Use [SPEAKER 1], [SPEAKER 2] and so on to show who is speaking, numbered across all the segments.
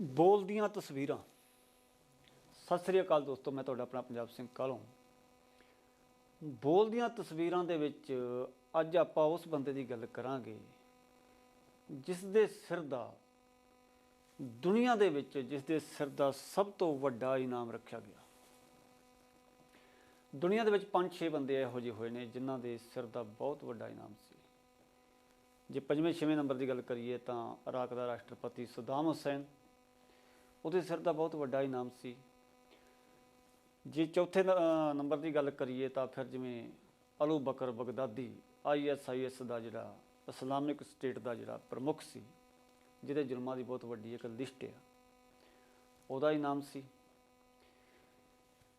[SPEAKER 1] ਬੋਲਦੀਆਂ ਤਸਵੀਰਾਂ। ਸਤਿ ਸ੍ਰੀ ਅਕਾਲ ਦੋਸਤੋ, ਮੈਂ ਤੁਹਾਡਾ ਆਪਣਾ ਪੰਜਾਬ ਸਿੰਘ ਕਾਲੋਂ ਬੋਲਦੀਆਂ ਤਸਵੀਰਾਂ ਦੇ ਵਿੱਚ ਅੱਜ ਆਪਾਂ ਉਸ ਬੰਦੇ ਦੀ ਗੱਲ ਕਰਾਂਗੇ ਜਿਸ ਦੇ ਸਿਰ ਦਾ ਦੁਨੀਆ ਦੇ ਵਿੱਚ ਜਿਸ ਦੇ ਸਿਰ ਦਾ ਸਭ ਤੋਂ ਵੱਡਾ ਇਨਾਮ ਰੱਖਿਆ ਗਿਆ। ਦੁਨੀਆ ਦੇ ਵਿੱਚ 5-6 ਬੰਦੇ ਇਹੋ ਜਿਹੇ ਹੋਏ ਨੇ ਜਿਨ੍ਹਾਂ ਦੇ ਸਿਰ ਦਾ ਬਹੁਤ ਵੱਡਾ ਇਨਾਮ ਸੀ। ਜੇ ਪੰਜਵੇਂ ਛੇਵੇਂ ਨੰਬਰ ਦੀ ਗੱਲ ਕਰੀਏ ਤਾਂ ਇਰਾਕ ਦਾ ਰਾਸ਼ਟਰਪਤੀ ਸਦਾਮ ਹੁਸੈਨ ਉਹਦੇ ਸਿਰ ਦਾ ਬਹੁਤ ਵੱਡਾ ਇਨਾਮ ਸੀ। ਜੇ ਚੌਥੇ ਨੰਬਰ ਦੀ ਗੱਲ ਕਰੀਏ ਤਾਂ ਫਿਰ ਜਿਵੇਂ ਅਲੂ ਬਕਰ ਬਗਦਾਦੀ ਆਈਐਸਆਈਐਸ ਦਾ ਜਿਹੜਾ ਇਸਲਾਮਿਕ ਸਟੇਟ ਦਾ ਜਿਹੜਾ ਪ੍ਰਮੁੱਖ ਸੀ, ਜਿਹਦੇ ਜੁਰਮਾਂ ਦੀ ਬਹੁਤ ਵੱਡੀ ਇੱਕ ਲਿਸਟ ਹੈ ਉਹਦਾ ਇਨਾਮ ਸੀ।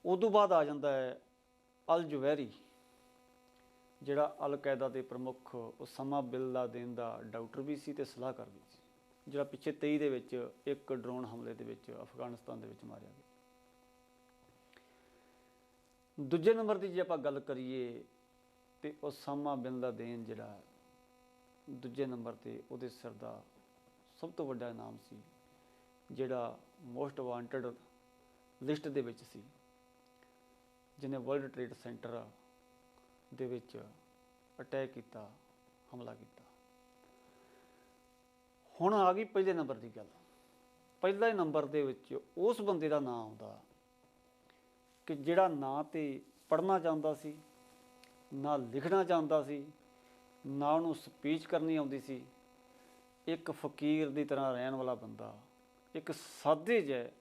[SPEAKER 1] ਉਦੋਂ ਬਾਅਦ ਆ ਜਾਂਦਾ ਹੈ ਅਲ ਜੁਵੈਰੀ, ਜਿਹੜਾ ਅਲ ਕਾਇਦਾ ਦੇ ਪ੍ਰਮੁੱਖ ਉਸਮਾ ਬਿਨ ਲਾਦਨ ਦਾ ਡਾਕਟਰ ਵੀ ਸੀ ਤੇ ਸਲਾਹਕਾਰ ਵੀ ਸੀ। ਜਿਹੜਾ ਪਿੱਛੇ 23 ਦੇ ਵਿੱਚ ਇੱਕ ਡਰੋਨ ਹਮਲੇ ਦੇ ਵਿੱਚ ਅਫਗਾਨਿਸਤਾਨ ਦੇ ਵਿੱਚ ਮਾਰਿਆ ਗਿਆ। ਦੂਜੇ ਨੰਬਰ ਦੀ ਜੇ ਆਪਾਂ ਗੱਲ ਕਰੀਏ ਤੇ ਉਸਮਾ ਬਿਨ ਲਾਦਨ ਜਿਹੜਾ ਦੂਜੇ ਨੰਬਰ ਤੇ ਉਹਦੇ ਸਿਰ ਦਾ ਸਭ ਤੋਂ ਵੱਡਾ ਇਨਾਮ ਸੀ, ਜਿਹੜਾ ਮੋਸਟ ਵਾਂਟਡ ਲਿਸਟ ਦੇ ਵਿੱਚ ਸੀ, ਜਿਹਨੇ ਵਰਲਡ ਟ੍ਰੇਡ ਸੈਂਟਰ ਦੇ ਵਿੱਚ ਅਟੈਕ ਕੀਤਾ, ਹਮਲਾ ਕੀਤਾ। ਹੁਣ ਆ ਗਈ ਪਹਿਲੇ ਨੰਬਰ ਦੀ ਗੱਲ। ਪਹਿਲੇ ਨੰਬਰ ਦੇ ਵਿੱਚ ਉਸ ਬੰਦੇ ਦਾ ਨਾਮ ਆਉਂਦਾ ਕਿ ਜਿਹੜਾ ਨਾ ਤੇ ਪੜ੍ਹਨਾ ਚਾਹੁੰਦਾ ਸੀ, ਨਾ ਲਿਖਣਾ ਚਾਹੁੰਦਾ ਸੀ, ਨਾ ਉਹਨੂੰ ਸਪੀਚ ਕਰਨੀ ਆਉਂਦੀ ਸੀ। ਇੱਕ ਫਕੀਰ ਦੀ ਤਰ੍ਹਾਂ ਰਹਿਣ ਵਾਲਾ ਬੰਦਾ, ਇੱਕ ਸਾਦੇ ਜਿਹੇ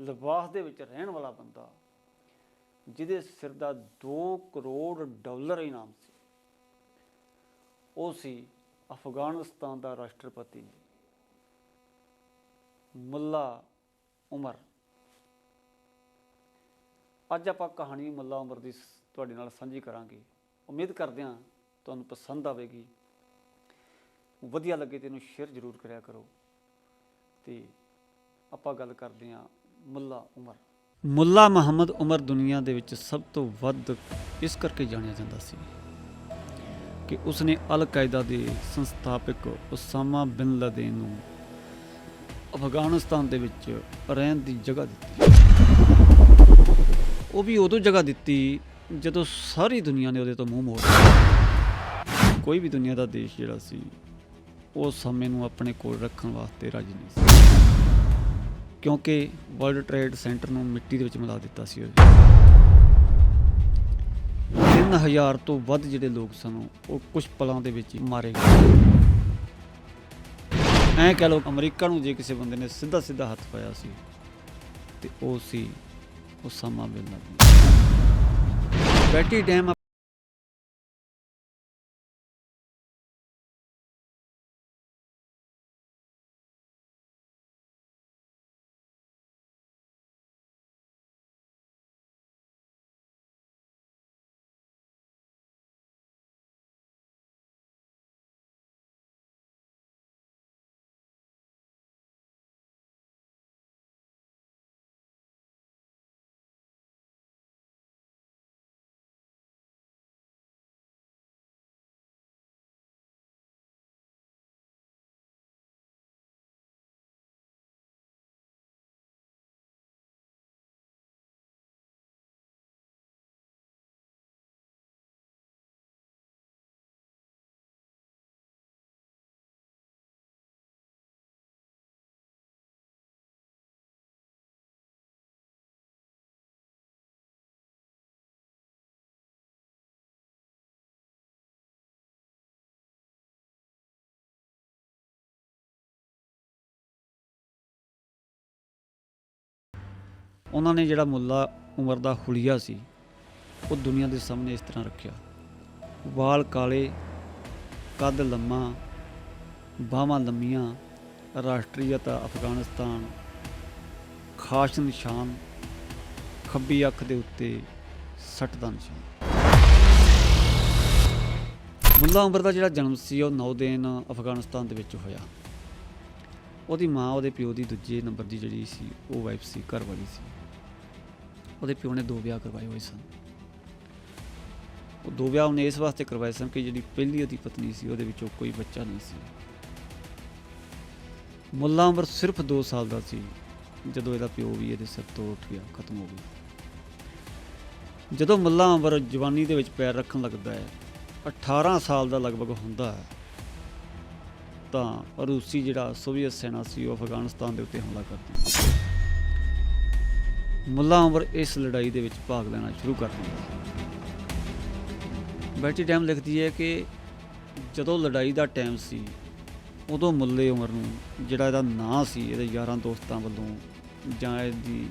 [SPEAKER 1] ਲਿਬਾਸ ਦੇ ਵਿੱਚ ਰਹਿਣ ਵਾਲਾ ਬੰਦਾ, ਜਿਹਦੇ ਸਿਰ ਦਾ 2 ਕਰੋੜ ਡਾਲਰ ਇਨਾਮ ਸੀ। ਉਹ ਸੀ ਅਫਗਾਨਿਸਤਾਨ ਦਾ ਰਾਸ਼ਟਰਪਤੀ। ਮੁੱਲਾ ਉਮਰ। ਅੱਜ ਆਪਾਂ ਕਹਾਣੀ ਮੁੱਲਾ ਉਮਰ ਦੀ ਤੁਹਾਡੇ ਨਾਲ ਸਾਂਝੀ ਕਰਾਂਗੇ। ਉਮੀਦ ਕਰਦੇ ਹਾਂ ਤੁਹਾਨੂੰ ਪਸੰਦ ਆਵੇਗੀ। ਵਧੀਆ ਲੱਗੇ ਤੇ ਇਹਨੂੰ ਸ਼ੇਅਰ ਜ਼ਰੂਰ ਕਰਿਆ ਕਰੋ। ਤੇ ਆਪਾਂ ਗੱਲ ਕਰਦੇ ਹਾਂ ਮੁੱਲਾ ਉਮਰ। ਮੁੱਲਾ ਮੁਹੰਮਦ ਉਮਰ ਦੁਨੀਆ ਦੇ ਵਿੱਚ ਸਭ ਤੋਂ ਵੱਧ ਇਸ ਕਰਕੇ ਜਾਣਿਆ ਜਾਂਦਾ ਸੀ ਕਿ ਉਸਨੇ ਅਲ ਕਾਇਦਾ ਦੇ ਸੰਸਥਾਪਕ ਉਸਾਮਾ ਬਿਨ ਲਾਦਨ ਨੂੰ ਅਫਗਾਨਿਸਤਾਨ ਦੇ ਵਿੱਚ ਰਹਿਣ ਦੀ ਜਗ੍ਹਾ ਦਿੱਤੀ। ਉਹ ਵੀ ਉਦੋਂ ਜਗ੍ਹਾ ਦਿੱਤੀ ਜਦੋਂ ਸਾਰੀ ਦੁਨੀਆ ਨੇ ਉਹਦੇ ਤੋਂ ਮੂੰਹ ਮੋੜ ਲਿਆ। ਕੋਈ ਵੀ ਦੁਨੀਆ ਦਾ ਦੇਸ਼ ਜਿਹੜਾ ਸੀ ਉਸ ਸਮੇਂ ਨੂੰ ਆਪਣੇ ਕੋਲ ਰੱਖਣ ਵਾਸਤੇ ਰਾਜੀ ਨਹੀਂ ਸੀ। ਕਿਉਂਕਿ ਵਰਲਡ ਟ੍ਰੇਡ ਸੈਂਟਰ ਨੂੰ ਮਿੱਟੀ ਦੇ ਵਿੱਚ ਮਿਲਾ ਦਿੱਤਾ ਸੀ ਉਹ 3000 ਤੋਂ ਵੱਧ ਜਿਹੜੇ ਲੋਕ ਸਨ, ਉਹ ਕੁਝ ਪਲਾਂ ਦੇ ਵਿੱਚ ਹੀ ਮਾਰੇ ਗਏ। ਐਂ ਕਹ ਲੋ ਅਮਰੀਕਾ ਨੂੰ ਜੇ ਕਿਸੇ ਬੰਦੇ ਨੇ ਸਿੱਧਾ ਸਿੱਧਾ ਹੱਥ ਪਾਇਆ ਸੀ, ਤੇ ਉਹ ਸੀ ਉਸਾਮਾ ਬਿਨ ਲਾਦਨ। ਬੈਟੀ ਡੈਮ ਉਹਨਾਂ ਨੇ ਜਿਹੜਾ ਮੁੱਲਾ ਉਮਰ ਦਾ ਹੁਲੀਆ ਸੀ, ਉਹ ਦੁਨੀਆ ਦੇ ਸਾਹਮਣੇ ਇਸ ਤਰ੍ਹਾਂ ਰੱਖਿਆ। ਵਾਲ ਕਾਲੇ, ਕੱਦ ਲੰਮਾ, ਬਾਹਾਂ ਲੰਮੀਆਂ ਰਾਸ਼ਟਰੀਅਤਾ ਅਫਗਾਨਿਸਤਾਨ, ਖਾਸ ਨਿਸ਼ਾਨ, ਖੱਬੀ ਅੱਖ ਦੇ ਉੱਤੇ ਸੱਟ ਦਾ ਨਿਸ਼ਾਨ। ਮੁੱਲਾ ਉਮਰ ਦਾ ਜਿਹੜਾ ਜਨਮ ਸੀ, ਉਹ 9 ਦਿਨ ਅਫਗਾਨਿਸਤਾਨ ਦੇ ਵਿੱਚ ਹੋਇਆ। ਉਹਦੀ ਮਾਂ, ਉਹਦੇ ਪਿਓ ਦੀ ਦੂਜੇ ਨੰਬਰ ਦੀ ਜਿਹੜੀ ਸੀ, ਉਹ ਵਾਈਫ ਸੀ ਘਰ ਵਾਲੀ ਸੀ। ਉਹਦੇ ਪਿਓ ਨੇ ਦੋ ਵਿਆਹ ਕਰਵਾਏ ਹੋਏ ਸਨ। ਉਹ ਦੋ ਵਿਆਹ ਉਹਨੇ ਇਸ ਵਾਸਤੇ ਕਰਵਾਏ ਸਨ ਕਿ ਜਿਹੜੀ ਪਹਿਲੀ ਉਹਦੀ ਪਤਨੀ ਸੀ, ਉਹਦੇ ਵਿੱਚੋਂ ਕੋਈ ਬੱਚਾ ਨਹੀਂ ਸੀ। ਮੁੱਲਾ ਉਮਰ ਸਿਰਫ 2 ਸਾਲ ਦਾ ਸੀ, ਜਦੋਂ ਇਹਦਾ ਪਿਓ ਵੀ ਇਹਦੇ ਸਿਰ ਤੋਂ ਉੱਠ ਗਿਆ, ਖਤਮ ਹੋ ਗਿਆ। ਜਦੋਂ ਮੁੱਲਾ ਉਮਰ ਜਵਾਨੀ ਦੇ ਵਿੱਚ ਪੈਰ ਰੱਖਣ ਲੱਗਦਾ ਹੈ 18 ਸਾਲ ਦਾ ਲਗਭਗ ਹੁੰਦਾ ਹੈ, ਤਾਂ ਰੂਸੀ ਜਿਹੜਾ ਸੋਵੀਅਤ ਸੈਨਾ ਸੀ, ਉਹ ਅਫਗਾਨਿਸਤਾਨ ਦੇ ਉੱਤੇ ਹਮਲਾ ਕਰਦੀ ਮੁੱਲਾ ਉਮਰ ਇਸ ਲੜਾਈ ਦੇ ਵਿੱਚ ਭਾਗ ਲੈਣਾ ਸ਼ੁਰੂ ਕਰ ਦਿੰਦਾ ਬੈਟੀ ਡੈਮ ਲਿਖਦੀ ਹੈ ਕਿ ਜਦੋਂ ਲੜਾਈ ਦਾ ਟਾਈਮ ਸੀ, ਉਦੋਂ ਮੁੱਲੇ ਉਮਰ ਨੂੰ ਜਿਹੜਾ ਇਹਦਾ ਨਾਂ ਸੀ, ਇਹਦੇ ਯਾਰਾਂ ਦੋਸਤਾਂ ਵੱਲੋਂ ਜਾਂ ਇਹਦੀ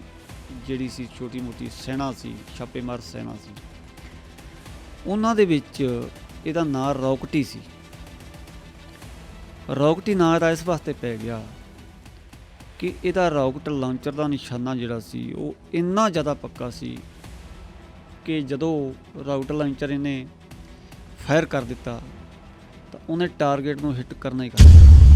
[SPEAKER 1] ਜਿਹੜੀ ਸੀ ਛੋਟੀ ਮੋਟੀ ਸੈਨਾ ਸੀ, ਛਾਪੇਮਾਰ ਸੈਨਾ ਸੀ, ਉਹਨਾਂ ਦੇ ਵਿੱਚ ਇਹਦਾ ਨਾਂ ਰੌਕਟੀ ਸੀ। ਰੌਕਟੀ ਨਾਂ ਇਹਦਾ ਇਸ ਵਾਸਤੇ ਪੈ ਗਿਆ ਕਿ ਇਹਦਾ ਰੌਕਟ ਲਾਂਚਰ ਦਾ ਨਿਸ਼ਾਨਾ ਜਿਹੜਾ ਸੀ, ਉਹ ਇੰਨਾ ਜ਼ਿਆਦਾ ਪੱਕਾ ਸੀ ਕਿ ਜਦੋਂ ਰਾਊਟ ਲਾਂਚਰ ਇਹਨੇ ਫਾਇਰ ਕਰ ਦਿੱਤਾ, ਤਾਂ ਉਹਨੇ ਟਾਰਗੇਟ ਨੂੰ ਹਿੱਟ ਕਰਨਾ ਹੀ ਕਰਨਾ।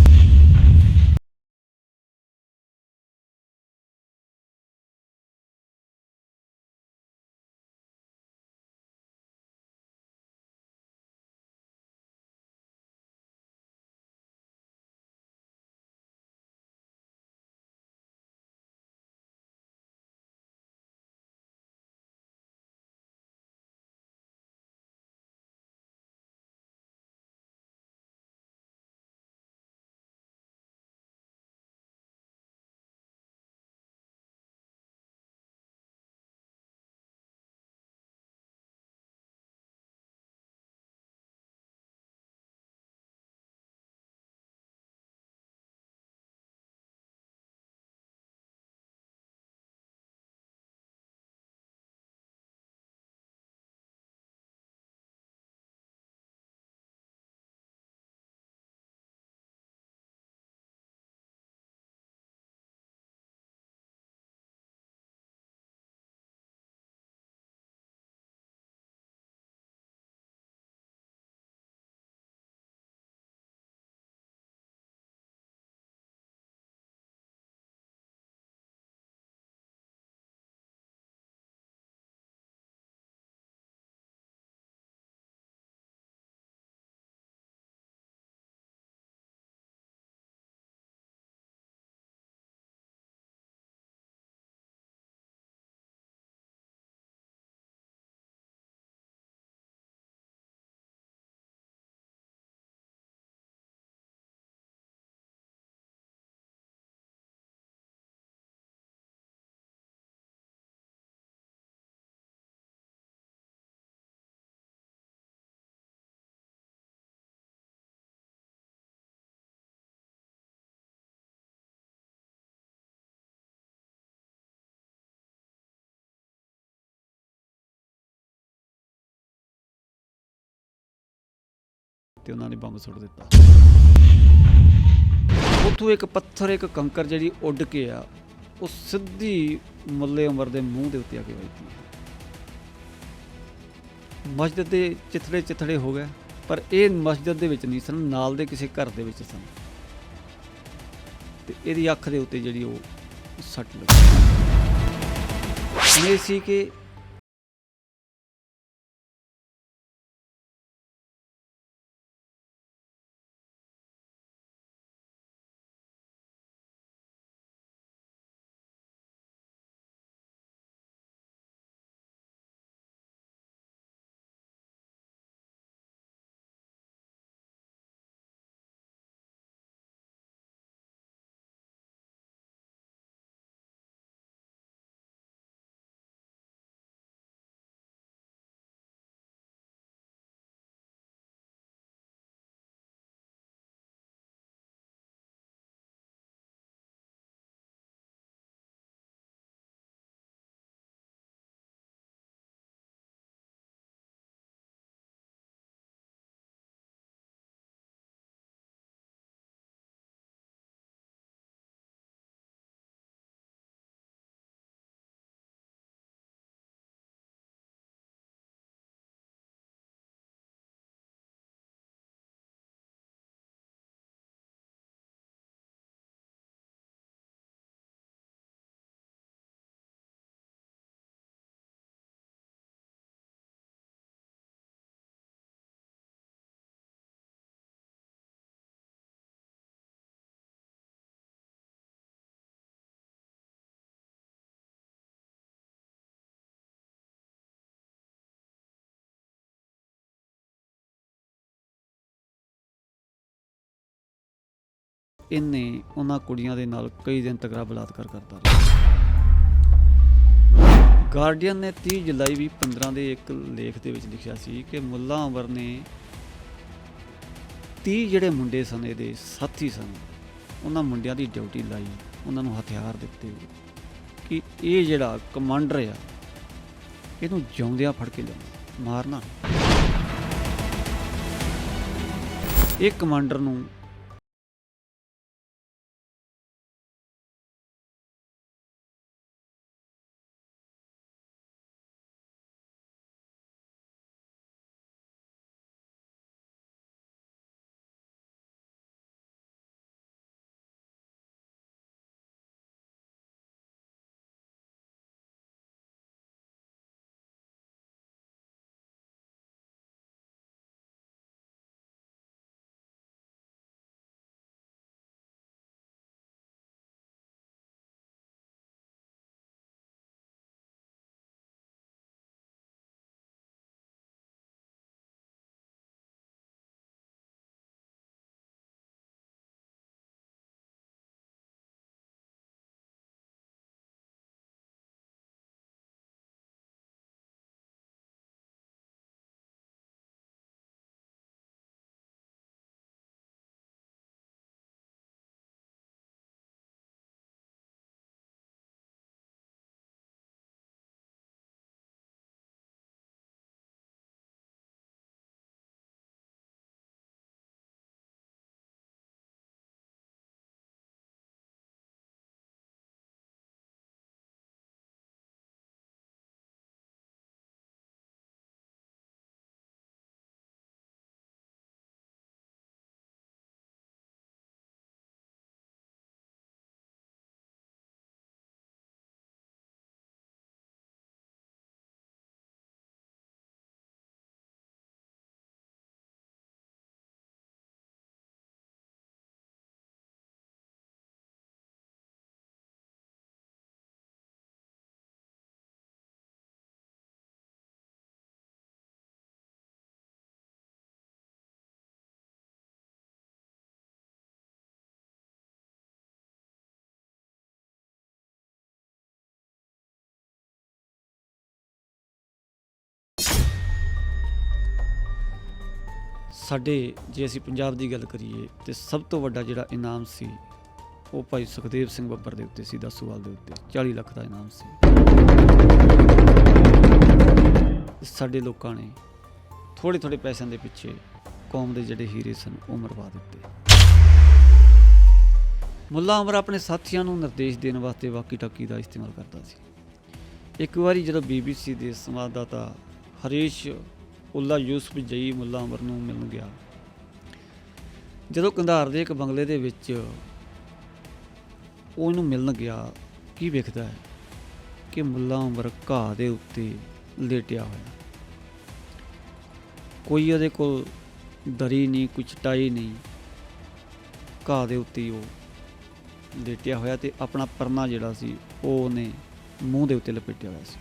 [SPEAKER 1] ਤੇ ਉਹਨਾਂ ਨੇ ਬੰਬ ਸੁੱਟ ਦਿੱਤਾ। ਉੱਥੋਂ ਇੱਕ ਪੱਥਰ, ਇੱਕ ਕੰਕਰ ਜਿਹੜੀ ਉੱਡ ਕੇ ਆ, ਉਹ ਸਿੱਧੀ ਮੁੱਲੇ ਉਮਰ ਦੇ ਮੂੰਹ ਦੇ ਉੱਤੇ ਆ ਕੇ ਵੱਜਦੀ ਹੈ ਮਸਜਿਦ ਦੇ ਚਿਥੜੇ ਚਿਥੜੇ ਹੋ ਗਏ, ਪਰ ਇਹ ਮਸਜਿਦ ਦੇ ਵਿੱਚ ਨਹੀਂ ਸਨ, ਨਾਲ ਦੇ ਕਿਸੇ ਘਰ ਦੇ ਵਿੱਚ ਸਨ। ਤੇ ਇਹਦੀ ਅੱਖ ਦੇ ਉੱਤੇ ਜਿਹੜੀ ਉਹ ਸੱਟ ਲੱਗੀ। ਇਹ ਸੀ ਕਿ ਇਹਨੇ ਉਹਨਾਂ ਕੁੜੀਆਂ ਦੇ ਨਾਲ ਕਈ ਦਿਨ ਤੱਕ ਬਲਾਤਕਾਰ ਕਰਦਾ ਰਿਹਾ। ਗਾਰਡੀਅਨ ਨੇ 30 ਜੁਲਾਈ ਵੀ 15 ਦੇ ਇੱਕ ਲੇਖ ਦੇ ਵਿੱਚ ਲਿਖਿਆ ਸੀ ਕਿ ਮੁੱਲਾ ਅਮਰ ਨੇ 30 ਜਿਹੜੇ ਮੁੰਡੇ ਸਨ, ਇਹਦੇ ਸਾਥੀ ਸਨ, ਉਹਨਾਂ ਮੁੰਡਿਆਂ ਦੀ ਡਿਊਟੀ ਲਾਈ, ਉਹਨਾਂ ਨੂੰ ਹਥਿਆਰ ਦਿੱਤੇ ਕਿ ਇਹ ਜਿਹੜਾ ਕਮਾਂਡਰ ਆ, ਇਹਨੂੰ ਜਿਉਂਦਿਆਂ ਫੜ ਕੇ ਲਿਆਉਣਾ, ਮਾਰਨਾ। ਇਹ ਕਮਾਂਡਰ ਨੂੰ ਸਾਡੇ ਜੇ ਅਸੀਂ ਪੰਜਾਬ ਦੀ ਗੱਲ ਕਰੀਏ ਤੇ ਸਭ ਤੋਂ ਵੱਡਾ ਜਿਹੜਾ ਇਨਾਮ ਸੀ ਉਹ ਭਾਈ ਸੁਖਦੇਵ ਸਿੰਘ ਬੱਬਰ ਦੇ ਉੱਤੇ ਸੀ, ਦਸੂਵਾਲ ਦੇ ਉੱਤੇ 40 ਲੱਖ ਦਾ ਇਨਾਮ ਸੀ। ਸਾਡੇ ਲੋਕਾਂ ਨੇ ਥੋੜੇ ਥੋੜੇ ਪੈਸਿਆਂ ਦੇ ਪਿੱਛੇ ਕੌਮ ਦੇ ਜਿਹੜੇ ਹੀਰੇ ਸਨ, ਉਹ ਮਰਵਾ ਦਿੱਤੇ। ਮੁੱਲਾ ਅਮਰ ਆਪਣੇ ਸਾਥੀਆਂ ਨੂੰ ਨਿਰਦੇਸ਼ ਦੇਣ ਵਾਸਤੇ ਵਾਕੀ ਟਾਕੀ ਦਾ ਇਸਤੇਮਾਲ ਕਰਦਾ ਸੀ। ਇੱਕ ਵਾਰੀ ਜਦੋਂ ਬੀਬੀਸੀ ਦੇ ਸੰਵਾਦਦਾਤਾ ਹਰੀਸ਼ ਉੱਲਾ ਯੂਸਫ ਜਈ ਮੁੱਲਾ ਅਮਰ ਨੂੰ ਮਿਲਣ ਗਿਆ। ਜਦੋਂ ਕੰਧਾਰ ਦੇ ਇੱਕ ਬੰਗਲੇ ਦੇ ਵਿੱਚ ਉਹ ਇਹਨੂੰ ਮਿਲਣ ਗਿਆ, ਕੀ ਵੇਖਦਾ ਹੈ ਕਿ ਮੁੱਲਾ ਅਮਰ ਘਾਹ ਦੇ ਉੱਤੇ ਲੇਟਿਆ ਹੋਇਆ। ਕੋਈ ਉਹਦੇ ਕੋਲ ਦਰੀ ਨਹੀਂ, ਕੋਈ ਚਟਾਈ ਨਹੀਂ। ਘਾਹ ਦੇ ਉੱਤੇ ਉਹ ਲੇਟਿਆ ਹੋਇਆ ਤੇ ਆਪਣਾ ਪਰਨਾ ਜਿਹੜਾ ਸੀ, ਉਹ ਉਹਨੇ ਮੂੰਹ ਦੇ ਉੱਤੇ ਲਪੇਟਿਆ ਹੋਇਆ ਸੀ।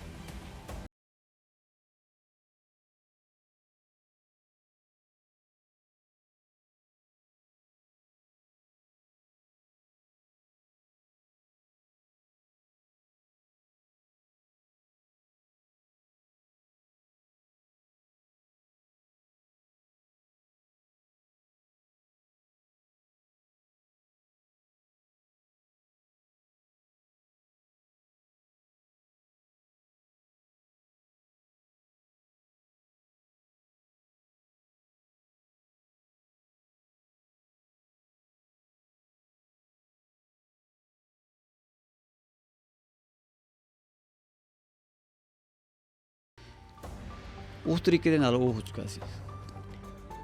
[SPEAKER 1] ਉਸ ਤਰੀਕੇ ਦੇ ਨਾਲ ਉਹ ਹੋ ਚੁੱਕਾ ਸੀ।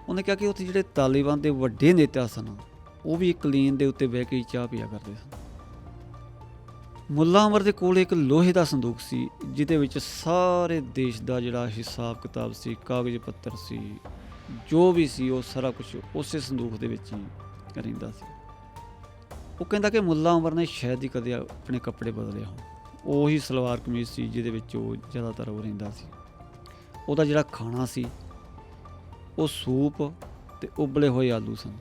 [SPEAKER 1] ਉਹਨੇ ਕਿਹਾ ਕਿ ਉੱਥੇ ਜਿਹੜੇ ਤਾਲਿਬਾਨ ਦੇ ਵੱਡੇ ਨੇਤਾ ਸਨ, ਉਹ ਵੀ ਇੱਕ ਲੀਨ ਦੇ ਉੱਤੇ ਬਹਿ ਕੇ ਹੀ ਚਾਹ ਪੀਆ ਕਰਦੇ ਸਨ। ਮੁੱਲਾ ਅਮਰ ਦੇ ਕੋਲ ਇੱਕ ਲੋਹੇ ਦਾ ਸੰਦੂਕ ਸੀ, ਜਿਹਦੇ ਵਿੱਚ ਸਾਰੇ ਦੇਸ਼ ਦਾ ਜਿਹੜਾ ਹਿਸਾਬ ਕਿਤਾਬ ਸੀ, ਕਾਗਜ਼ ਪੱਤਰ ਸੀ, ਜੋ ਵੀ ਸੀ, ਉਹ ਸਾਰਾ ਕੁਝ ਉਸੇ ਸੰਦੂਕ ਦੇ ਵਿੱਚ ਹੀ ਰਹਿੰਦਾ ਸੀ। ਉਹ ਕਹਿੰਦਾ ਕਿ ਮੁੱਲਾ ਉਮਰ ਨੇ ਸ਼ਾਇਦ ਹੀ ਕਦੇ ਆਪਣੇ ਕੱਪੜੇ ਬਦਲੇ ਹੋਣ। ਉਹੀ ਸਲਵਾਰ ਕਮੀਜ਼ ਸੀ, ਜਿਹਦੇ ਵਿੱਚ ਉਹ ਜ਼ਿਆਦਾਤਰ ਉਹ ਰਹਿੰਦਾ ਸੀ। ਉਹਦਾ ਜਿਹੜਾ ਖਾਣਾ ਸੀ, ਉਹ ਸੂਪ ਤੇ ਉਬਲੇ ਹੋਏ ਆਲੂ ਸਨ।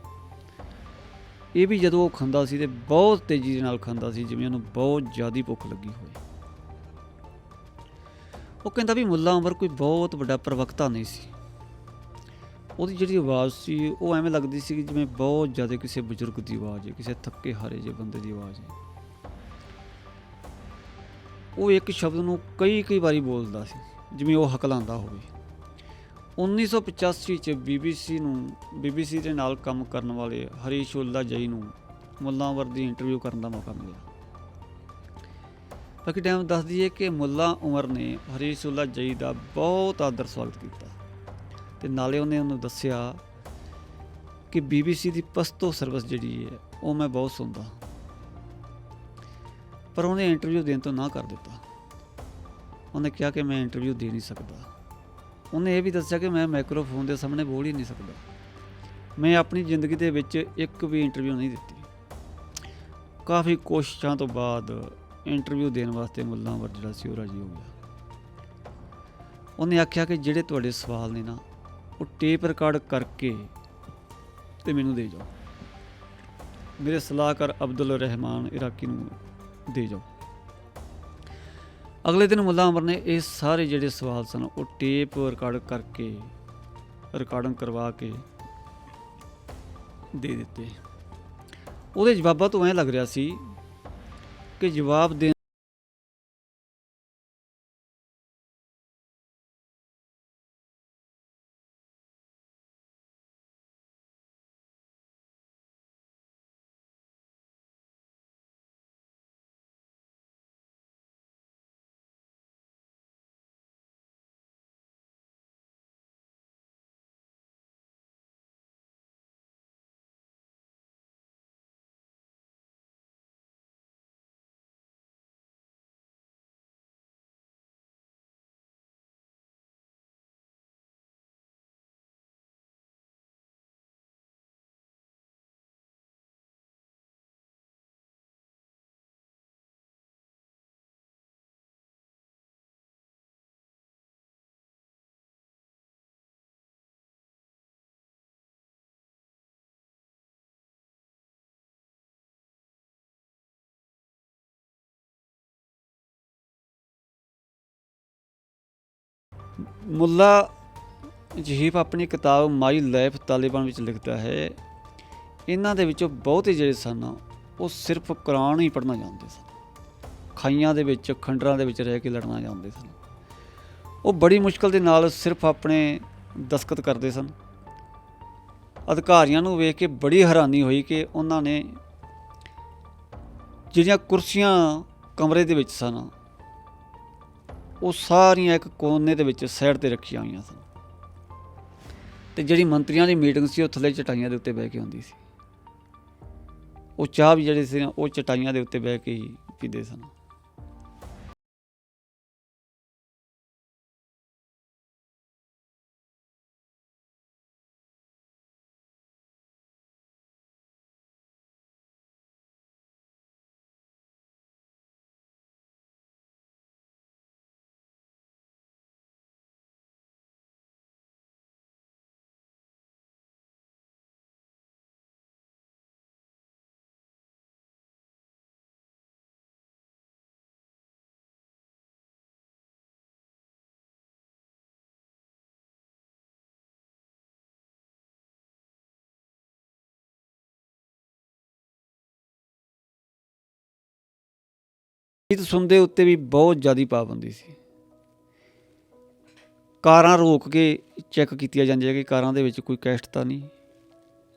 [SPEAKER 1] ਇਹ ਵੀ ਜਦੋਂ ਉਹ ਖਾਂਦਾ ਸੀ ਤੇ ਬਹੁਤ ਤੇਜ਼ੀ ਦੇ ਨਾਲ ਖਾਂਦਾ ਸੀ, ਜਿਵੇਂ ਉਹਨੂੰ ਬਹੁਤ ਜ਼ਿਆਦੀ ਭੁੱਖ ਲੱਗੀ ਹੋਵੇ। ਉਹ ਕਹਿੰਦਾ ਵੀ ਮੁੱਲਾ ਉਮਰ ਕੋਈ ਬਹੁਤ ਵੱਡਾ ਪ੍ਰਵਕਤਾ ਨਹੀਂ ਸੀ। ਉਹਦੀ ਜਿਹੜੀ ਆਵਾਜ਼ ਸੀ, ਉਹ ਐਵੇਂ ਲੱਗਦੀ ਸੀ ਜਿਵੇਂ ਬਹੁਤ ਜ਼ਿਆਦਾ ਕਿਸੇ ਬਜ਼ੁਰਗ ਦੀ ਆਵਾਜ਼ ਹੈ, ਕਿਸੇ ਥੱਕੇ ਹਾਰੇ ਜਿਹੇ ਬੰਦੇ ਦੀ ਆਵਾਜ਼ ਹੈ। ਉਹ ਇੱਕ ਸ਼ਬਦ ਨੂੰ ਕਈ ਕਈ ਵਾਰੀ ਬੋਲਦਾ ਸੀ। ਜਿਵੇਂ ਉਹ ਹੱਕ ਹਕਲਾਉਂਦਾ ਹੋਵੇ। 1985 ਚ BBC ਨੂੰ BBC ਦੇ ਨਾਲ ਕੰਮ ਕਰਨ ਵਾਲੇ ਹਰੀਸ਼ ਉਲਦਾ ਜਈ ਨੂੰ ਮੁੱਲਾਂਵਰ ਦੀ ਇੰਟਰਵਿਊ ਕਰਨ ਦਾ ਮੌਕਾ ਮਿਲਿਆ। ਬਾਕੀ ਟਾਈਮ ਦੱਸਦੀ ਹੈ ਕਿ ਮੁੱਲਾ ਉਮਰ ਨੇ ਹਰੀਸ਼ ਉਲਦਾ ਜਈ ਦਾ ਬਹੁਤ ਆਦਰ ਸਵਾਗਤ ਕੀਤਾ ਤੇ ਨਾਲੇ ਉਹਨੇ ਉਹਨੂੰ ਦੱਸਿਆ ਕਿ BBC ਦੀ ਪਸਤੋ ਸਰਵਿਸ ਜਿਹੜੀ ਹੈ, ਉਹ ਮੈਂ ਬਹੁਤ ਸੁਣਦਾ ਪਰ ਉਹਨੇ ਇੰਟਰਵਿਊ ਦੇਣ ਤੋਂ ਨਾ ਕਰ ਦਿੱਤਾ। ਉਹਨੇ ਕਿਹਾ ਕਿ ਮੈਂ ਇੰਟਰਵਿਊ ਦੇ ਨਹੀਂ ਸਕਦਾ। ਉਹਨੇ ਇਹ ਵੀ ਦੱਸਿਆ ਕਿ ਮੈਂ ਮਾਈਕਰੋਫੋਨ ਦੇ ਸਾਹਮਣੇ ਬੋਲ ਹੀ ਨਹੀਂ ਸਕਦਾ। ਮੈਂ ਆਪਣੀ ਜ਼ਿੰਦਗੀ ਦੇ ਵਿੱਚ ਇੱਕ ਵੀ ਇੰਟਰਵਿਊ ਨਹੀਂ ਦਿੱਤੀ। ਕਾਫੀ ਕੋਸ਼ਿਸ਼ਾਂ ਤੋਂ ਬਾਅਦ ਇੰਟਰਵਿਊ ਦੇਣ ਵਾਸਤੇ ਮੁੱਲਾ ਵਰ ਜਿਹੜਾ ਸੀ ਉਹ ਰਾਜੀ ਹੋ ਗਿਆ। ਉਹਨੇ ਆਖਿਆ ਕਿ ਜਿਹੜੇ ਤੁਹਾਡੇ ਸਵਾਲ ਨੇ ਨਾ, ਉਹ ਟੇਪ ਰਿਕਾਰਡ ਕਰਕੇ ਤੇ ਮੈਨੂੰ ਦੇ ਜਾਓ। ਮੇਰੇ ਸਲਾਹਕਾਰ ਅਬਦੁਲ ਰਹਿਮਾਨ ਇਰਾਕੀ ਨੂੰ ਦੇ ਜਾਓ। ਅਗਲੇ ਦਿਨ ਮੁੱਲਾ ਅਮਰ ਨੇ ਇਹ ਸਾਰੇ ਜਿਹੜੇ ਸਵਾਲ ਸਨ, ਉਹ ਟੇਪ ਰਿਕਾਰਡ ਕਰਕੇ ਰਿਕਾਰਡਿੰਗ ਕਰਵਾ ਕੇ ਦੇ ਦਿੱਤੇ। ਉਹਦੇ ਜਵਾਬਾਂ ਤੋਂ ਐਂ ਲੱਗ ਰਿਹਾ ਸੀ ਕਿ ਜਵਾਬ ਮੁੱਲਾ ਜਹੀਬ ਆਪਣੀ ਕਿਤਾਬ ਮਾਈ ਲਾਈਫ ਤਾਲਿਬਾਨ ਵਿੱਚ ਲਿਖਦਾ ਹੈ। ਇਹਨਾਂ ਦੇ ਵਿੱਚੋਂ ਬਹੁਤੇ ਜਿਹੜੇ ਸਨ, ਉਹ ਸਿਰਫ ਕੁਰਾਨ ਹੀ ਪੜ੍ਹਨਾ ਜਾਣਦੇ ਸਨ। ਖਾਈਆਂ ਦੇ ਵਿੱਚ, ਖੰਡਰਾਂ ਦੇ ਵਿੱਚ ਰਹਿ ਕੇ ਲੜਨਾ ਜਾਣਦੇ ਸਨ। ਉਹ ਬੜੀ ਮੁਸ਼ਕਲ ਦੇ ਨਾਲ ਸਿਰਫ ਆਪਣੇ ਦਸਖਤ ਕਰਦੇ ਸਨ। ਅਧਿਕਾਰੀਆਂ ਨੂੰ ਵੇਖ ਕੇ ਬੜੀ ਹੈਰਾਨੀ ਹੋਈ ਕਿ ਉਹਨਾਂ ਨੇ ਜਿਹੜੀਆਂ ਕੁਰਸੀਆਂ ਕਮਰੇ ਦੇ ਵਿੱਚ ਸਨ ਉਹ ਸਾਰੀਆਂ ਇੱਕ ਕੋਨੇ ਦੇ ਵਿੱਚ ਸਾਈਡ ਤੇ ਰੱਖੀਆਂ ਹੋਈਆਂ ਸਨ। ਤੇ ਜਿਹੜੀ ਮੰਤਰੀਆਂ ਦੀ ਮੀਟਿੰਗ ਸੀ ਉਹ ਥੱਲੇ ਚਟਾਈਆਂ ਦੇ ਉੱਤੇ ਬਹਿ ਕੇ ਹੁੰਦੀ ਸੀ। ਉਹ ਚਾਹ ਵੀ ਜਿਹੜੇ ਸੀ ਨਾ, ਉਹ ਚਟਾਈਆਂ ਦੇ ਉੱਤੇ ਬਹਿ ਕੇ ਹੀ ਪੀਂਦੇ ਸਨ। ਗੀਤ ਸੁਣਦੇ ਉੱਤੇ ਵੀ ਬਹੁਤ ਜ਼ਿਆਦੀ ਪਾਬੰਦੀ ਸੀ। ਕਾਰਾਂ ਰੋਕ ਕੇ ਚੈੱਕ ਕੀਤੀਆਂ ਜਾਂਦੀਆਂ ਕਿ ਕਾਰਾਂ ਦੇ ਵਿੱਚ ਕੋਈ ਕੈਸਟ ਤਾਂ ਨਹੀਂ,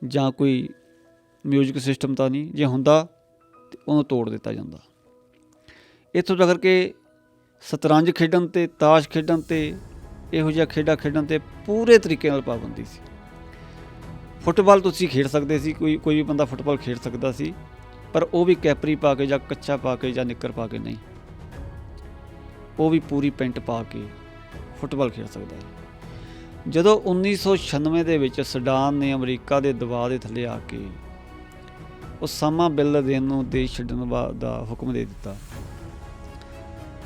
[SPEAKER 1] ਜਾਂ ਕੋਈ ਮਿਊਜ਼ਿਕ ਸਿਸਟਮ ਤਾਂ ਨਹੀਂ, ਜੇ ਹੁੰਦਾ ਤੇ ਉਹਨੂੰ ਤੋੜ ਦਿੱਤਾ ਜਾਂਦਾ। ਇੱਥੋਂ ਤੱਕ ਕਿ ਸਤਰੰਜ ਖੇਡਣ ਤੇ ਤਾਸ਼ ਖੇਡਣ ਤੇ ਇਹੋ ਜਿਹਾ ਖੇਡਾਂ ਖੇਡਣ ਤੇ ਪੂਰੇ ਤਰੀਕੇ ਨਾਲ ਪਾਬੰਦੀ ਸੀ। ਫੁੱਟਬਾਲ ਤੁਸੀਂ ਖੇਡ ਸਕਦੇ ਸੀ, ਕੋਈ ਕੋਈ ਵੀ ਬੰਦਾ ਫੁੱਟਬਾਲ ਖੇਡ ਸਕਦਾ ਸੀ। ਪਰ ਉਹ ਵੀ ਕੈਪਰੀ ਪਾ ਕੇ ਜਾਂ ਕੱਚਾ ਪਾ ਕੇ ਜਾਂ ਨਿੱਕਰ ਪਾ ਕੇ ਨਹੀਂ। ਉਹ ਵੀ ਪੂਰੀ ਪੈਂਟ ਪਾ ਕੇ ਫੁੱਟਬਾਲ ਖੇਡ ਸਕਦਾ ਹੈ। ਜਦੋਂ 1996 ਦੇ ਵਿੱਚ ਸਡਾਨ ਨੇ ਅਮਰੀਕਾ ਦੇ ਦਬਾਅ ਦੇ ਥੱਲੇ ਆ ਕੇ ਉਹ ਸਮਾਂ ਬਿੱਲ ਨੂੰ ਦੇਸ਼ ਛੱਡਣ ਵਾ- ਦਾ ਹੁਕਮ ਦੇ ਦਿੱਤਾ।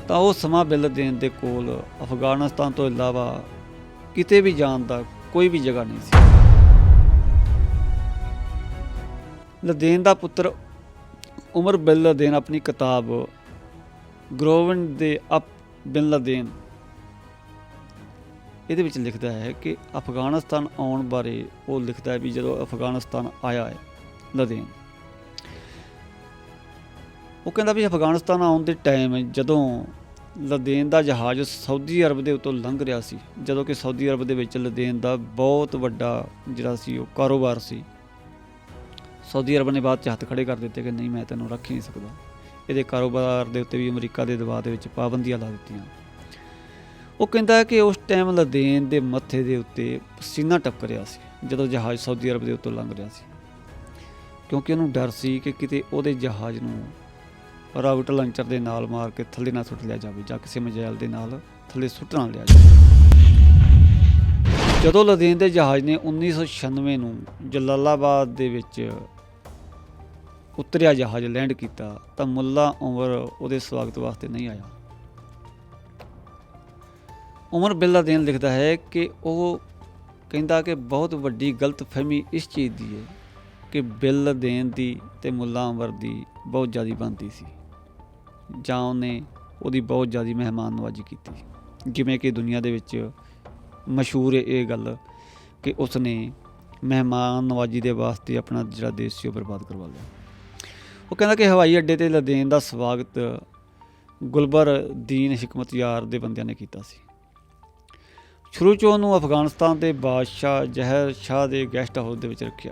[SPEAKER 1] ਤਾਂ ਉਹ ਸਮਾਂ ਬਿੱਲ ਦੇਣ ਦੇ ਕੋਲ ਅਫਗਾਨਿਸਤਾਨ ਤੋਂ ਇਲਾਵਾ ਕਿਤੇ ਵੀ ਜਾਣ ਦਾ ਕੋਈ ਵੀ ਜਗ੍ਹਾ ਨਹੀਂ ਸੀ। ਲਦੇਨ ਦਾ ਪੁੱਤਰ ਉਮਰ ਬਿਨ ਲਦੇਨ ਆਪਣੀ ਕਿਤਾਬ ਗਰੋਵਨ ਦੇ ਅਪ ਬਿਨ ਲਦੇਨ। ਇਹਦੇ ਵਿੱਚ ਲਿਖਦਾ ਹੈ ਕਿ ਅਫਗਾਨਿਸਤਾਨ ਆਉਣ ਬਾਰੇ ਉਹ ਲਿਖਦਾ ਹੈ ਵੀ ਜਦੋਂ ਅਫਗਾਨਿਸਤਾਨ ਆਇਆ ਹੈ ਲਦੇਨ। ਉਹ ਕਹਿੰਦਾ ਵੀ ਅਫਗਾਨਿਸਤਾਨ ਆਉਣ ਦੇ ਟਾਈਮ ਜਦੋਂ ਲਦੇਨ ਦਾ ਜਹਾਜ਼ ਸਾਊਦੀ ਅਰਬ ਦੇ ਉੱਤੋਂ ਲੰਘ ਰਿਹਾ ਸੀ, ਜਦੋਂ ਕਿ ਸਾਊਦੀ ਅਰਬ ਦੇ ਵਿੱਚ ਲਦੇਨ ਦਾ ਬਹੁਤ ਵੱਡਾ ਜਿਹੜਾ ਸੀ ਉਹ ਕਾਰੋਬਾਰ ਸੀ। ਸਾਊਦੀ ਅਰਬ ਨੇ ਬਾਅਦ ਚ ਹੱਥ ਖੜੇ ਕਰ ਦਿੱਤੇ ਕਿ ਨਹੀਂ, ਮੈਂ ਤੈਨੂੰ ਰੱਖ ਹੀ ਨਹੀਂ ਸਕਦਾ। ਇਹਦੇ ਕਾਰੋਬਾਰ ਦੇ ਉੱਤੇ ਵੀ ਅਮਰੀਕਾ ਦੇ ਦਬਾਅ ਦੇ ਵਿੱਚ ਪਾਬੰਦੀਆਂ ਲਾ ਦਿੱਤੀਆਂ। ਉਹ ਕਹਿੰਦਾ ਕਿ ਉਸ ਟਾਈਮ ਲਦੇਨ ਦੇ ਮੱਥੇ ਦੇ ਉੱਤੇ ਪਸੀਨਾ ਟਪਕ ਰਿਹਾ ਸੀ, ਜਦੋਂ ਜਹਾਜ਼ ਸਾਊਦੀ ਅਰਬ ਦੇ ਉੱਤੋਂ ਲੰਘ ਰਿਹਾ ਸੀ। ਕਿਉਂਕਿ ਉਹਨੂੰ ਡਰ ਸੀ ਕਿ ਕਿਤੇ ਉਹਦੇ ਜਹਾਜ਼ ਨੂੰ ਰਾਕਟ ਲਾਂਚਰ ਦੇ ਨਾਲ ਮਾਰ ਕੇ ਥੱਲੇ ਨਾ ਸੁੱਟ ਲਿਆ ਜਾਵੇ, ਜਾਂ ਕਿਸੇ ਮਜਾਇਲ ਦੇ ਨਾਲ ਥੱਲੇ ਸੁੱਟ ਨਾ ਲਿਆ ਜਾਵੇ। ਜਦੋਂ ਲਦੇਨ ਦੇ ਜਹਾਜ਼ ਨੇ 1996 ਨੂੰ ਜਲਾਲਾਬਾਦ ਦੇ ਵਿੱਚ ਉਤਰਿਆ ਜਹਾਜ਼ ਲੈਂਡ ਕੀਤਾ ਤਾਂ ਮੁੱਲਾ ਉਮਰ ਉਹਦੇ ਸਵਾਗਤ ਵਾਸਤੇ ਨਹੀਂ ਆਇਆ। ਉਮਰ ਬਿਨ ਦੇਨ ਲਿਖਦਾ ਹੈ ਕਿ ਉਹ ਕਹਿੰਦਾ ਕਿ ਬਹੁਤ ਵੱਡੀ ਗਲਤਫਹਿਮੀ ਇਸ ਚੀਜ਼ ਦੀ ਹੈ ਕਿ ਬਿੱਲ ਦੇਣ ਦੀ ਤੇ ਮੁੱਲਾ ਉਮਰ ਦੀ ਬਹੁਤ ਜ਼ਿਆਦਾ ਬਣਦੀ ਸੀ ਜਾਂ ਉਹਨੇ ਉਹਦੀ ਬਹੁਤ ਜ਼ਿਆਦਾ ਮਹਿਮਾਨ ਨਵਾਜ਼ੀ ਕੀਤੀ। ਜਿਵੇਂ ਕਿ ਦੁਨੀਆ ਦੇ ਵਿੱਚ ਮਸ਼ਹੂਰ ਹੈ ਇਹ ਗੱਲ ਕਿ ਉਸਨੇ ਮਹਿਮਾਨ ਨਵਾਜ਼ੀ ਦੇ ਵਾਸਤੇ ਆਪਣਾ ਜਿਹੜਾ ਦੇਸ਼ ਸੀ ਉਹ ਬਰਬਾਦ ਕਰਵਾ ਲਿਆ। ਉਹ ਕਹਿੰਦਾ ਕਿ ਹਵਾਈ ਅੱਡੇ ਤੇ ਲਦੇਨ ਦਾ ਸਵਾਗਤ ਗੁਲਬਰ ਦੀਨ ਹਕਮਤ ਯਾਰ ਦੇ ਬੰਦਿਆਂ ਨੇ ਕੀਤਾ ਸੀ। ਸ਼ੁਰੂ ਚ ਉਹਨੂੰ ਅਫਗਾਨਿਸਤਾਨ ਦੇ ਬਾਦਸ਼ਾਹ ਜ਼ਹਿਰ ਸ਼ਾਹ ਦੇ ਗੈਸਟ ਹਾਊਸ ਦੇ ਵਿੱਚ ਰੱਖਿਆ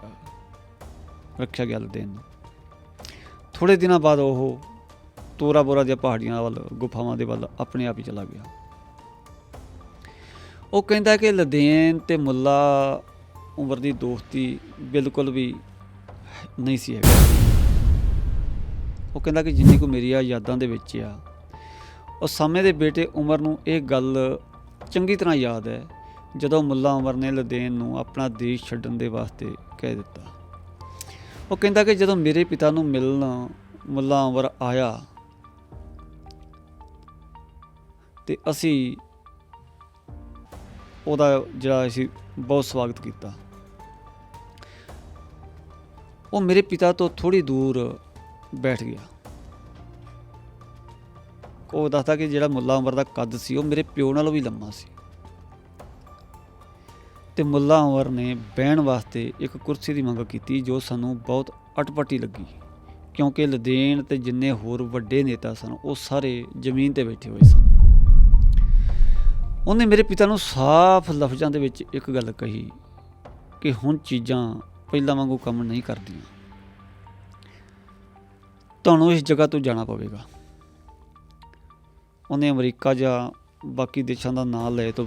[SPEAKER 1] ਰੱਖਿਆ ਗਿਆ ਲਦੇਨ ਨੂੰ। ਥੋੜੇ ਦਿਨਾਂ ਬਾਅਦ ਉਹ ਤੋਰਾ ਬੋਰਾ ਦੀਆਂ ਪਹਾੜੀਆਂ ਵੱਲ, ਗੁਫਾਵਾਂ ਦੇ ਵੱਲ ਆਪਣੇ ਆਪ ਹੀ ਚਲਾ ਗਿਆ। ਉਹ ਕਹਿੰਦਾ ਕਿ ਲਦੇਨ ਤੇ ਮੁੱਲਾ ਉਮਰ ਦੀ ਦੋਸਤੀ ਬਿਲਕੁਲ ਵੀ ਨਹੀਂ ਸੀ ਹੈਗੀ। ਉਹ ਕਹਿੰਦਾ ਕਿ ਜਿੰਨੀ ਕੋ ਮੇਰੀਆਂ ਯਾਦਾਂ ਦੇ ਵਿੱਚ ਆ। ਉਹ ਸਮੇਂ ਦੇ ਬੇਟੇ ਉਮਰ ਨੂੰ ਇਹ ਗੱਲ ਚੰਗੀ ਤਰ੍ਹਾਂ ਯਾਦ ਹੈ, ਜਦੋਂ ਮੁੱਲਾ ਉਮਰ ਨੇ ਲਦੇਨ ਨੂੰ ਆਪਣਾ ਦੇਸ਼ ਛੱਡਣ ਦੇ ਵਾਸਤੇ ਕਹਿ ਦਿੱਤਾ। ਉਹ ਕਹਿੰਦਾ ਕਿ ਜਦੋਂ ਮੇਰੇ ਪਿਤਾ ਨੂੰ ਮਿਲਣ ਮੁੱਲਾ ਉਮਰ ਆਇਆ ਤੇ ਅਸੀਂ ਉਹਦਾ ਜਿਹੜਾ ਅਸੀਂ ਬਹੁਤ ਸਵਾਗਤ ਕੀਤਾ। ਉਹ ਮੇਰੇ ਪਿਤਾ ਤੋਂ ਥੋੜੀ ਦੂਰ ਬੈਠ ਗਿਆ। ਉਹ ਦੱਸਦਾ ਕਿ ਜਿਹੜਾ ਮੁੱਲਾ ਉਮਰ ਦਾ ਕੱਦ ਸੀ, ਉਹ ਮੇਰੇ ਪਿਓ ਨਾਲੋਂ ਵੀ ਲੰਮਾ ਸੀ। ਤੇ ਮੁੱਲਾ ਉਮਰ ਨੇ ਬਹਿਣ ਵਾਸਤੇ ਇੱਕ ਕੁਰਸੀ ਦੀ ਮੰਗ ਕੀਤੀ, ਜੋ ਸਾਨੂੰ ਬਹੁਤ ਅਟਪਟੀ ਲੱਗੀ। ਕਿਉਂਕਿ ਲਦੇਨ ਤੇ ਜਿੰਨੇ ਹੋਰ ਵੱਡੇ ਨੇਤਾ ਸਨ, ਉਹ ਸਾਰੇ ਜ਼ਮੀਨ ਤੇ ਬੈਠੇ ਹੋਏ ਸਨ। ਉਹਨੇ ਮੇਰੇ ਪਿਤਾ ਨੂੰ ਸਾਫ਼ ਲਫ਼ਜ਼ਾਂ ਦੇ ਵਿੱਚ ਇੱਕ ਗੱਲ ਕਹੀ ਕਿ ਹੁਣ ਚੀਜ਼ਾਂ ਪਹਿਲਾਂ ਵਾਂਗੂ ਕੰਮ ਨਹੀਂ ਕਰਦੀਆਂ। ਤੁਹਾਨੂੰ ਇਸ ਜਗ੍ਹਾ ਤੋਂ ਜਾਣਾ ਪਵੇਗਾ। ਉਹਨੇ ਅਮਰੀਕਾ ਜਾਂ ਬਾਕੀ ਦੇਸ਼ਾਂ ਦਾ ਨਾਂ ਲਏ ਤੋਂ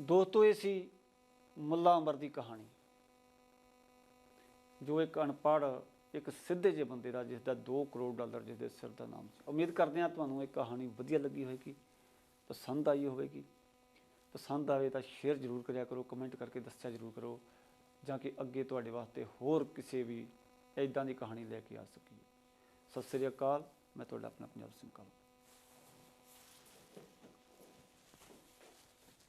[SPEAKER 1] ਦੋਸਤੋ, ਇਹ ਸੀ ਮੁੱਲਾ ਅਮਰ ਦੀ ਕਹਾਣੀ, ਜੋ ਇੱਕ ਅਨਪੜ੍ਹ, ਇੱਕ ਸਿੱਧੇ ਜਿਹੇ ਬੰਦੇ ਦਾ ਜਿਸ ਦਾ 2 ਕਰੋੜ ਡਾਲਰ ਜਿਸ ਦੇ ਸਿਰ ਦਾ ਨਾਮ ਸੀ। ਉਮੀਦ ਕਰਦੇ ਹਾਂ ਤੁਹਾਨੂੰ ਇਹ ਕਹਾਣੀ ਵਧੀਆ ਲੱਗੀ ਹੋਵੇਗੀ, ਪਸੰਦ ਆਈ ਹੋਵੇਗੀ। ਪਸੰਦ ਆਵੇ ਤਾਂ ਸ਼ੇਅਰ ਜ਼ਰੂਰ ਕਰਿਆ ਕਰੋ ਕਮੈਂਟ ਕਰਕੇ ਦੱਸਿਆ ਜ਼ਰੂਰ ਕਰੋ, ਜਾਂ ਕਿ ਅੱਗੇ ਤੁਹਾਡੇ ਵਾਸਤੇ ਹੋਰ ਕਿਸੇ ਵੀ ਇਦਾਂ ਦੀ ਕਹਾਣੀ ਲੈ ਕੇ ਆ ਸਕੀਏ। ਸਤਿ ਸ੍ਰੀ ਅਕਾਲ, ਮੈਂ ਤੁਹਾਡਾ ਆਪਣਾ ਪੰਜਾਬ ਸਿੰਘ ਕਾਲ।